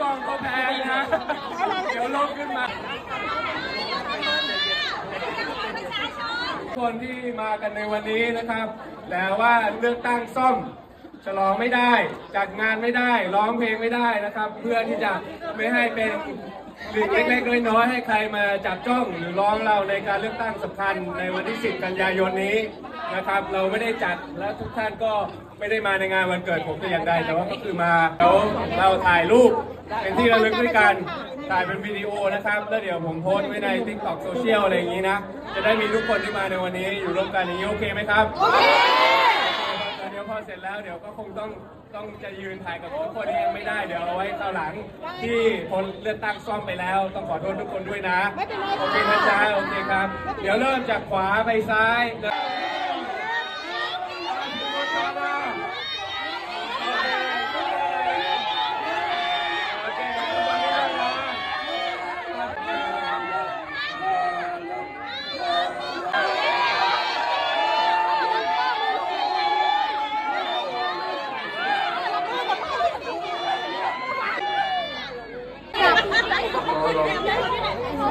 กล้องเขาแพงนะเดี๋ยวลงขึ้นมาคนที่มากันในวันนี้นะครับแต่ว่าเลือกตั้งซ่อม ฉลองไม่ได้ จัดงานไม่ได้ ร้องเพลงไม่ได้นะครับ เพื่อที่จะไม่ให้เป็นหลีกเล็กๆน้อยๆให้ใครมาจับจ้องหรือร้องเราในการเลือกตั้งสำคัญในวันที่ 10 กันยายนนี้นะครับ เราไม่ได้จัดและทุกท่านก็ไม่ได้มาในงานวันเกิดผมแต่อย่างใดแต่ว่าก็คือมาแล้วเราถ่ายรูปเป็นที่ระลึกด้วยกันถ่ายเป็นวิดีโอนะครับ แล้วเดี๋ยวผมโพสต์ไว้ใน t ิ k t o k โซเชียลอะไรอย่างนี้นะ จะได้มีทุกคนที่มาในวันนี้อยู่ร่วมกันอย่างนี้โอเคไหมครับโอเค เดี๋ยวพอเสร็จแล้วเดี๋ยวก็คงต้องต้องจะยืนถ่ายกับทุกคนที่ยังไม่ได้เดี๋ยวเอาไว้คราวหลัง ที่คนเลือกตั้งซ่อมไปแล้วต้องขอโทษทุกคนด้วยนะ ไม่เป็นไรโอเคนะจ๊ะโอเคครับ เดี๋ยวเริ่มจากขวาไปซ้าย โอเคทุกคนได้แล้วนะ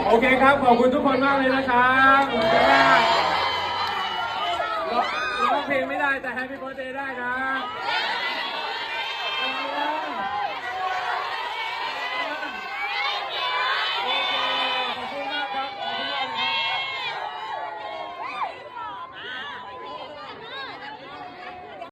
โอเคครับ ขอบคุณทุกคนมากเลยนะครับขอบคุณมากร้องเพลงไม่ได้แต่ Happy Birthday ได้นะ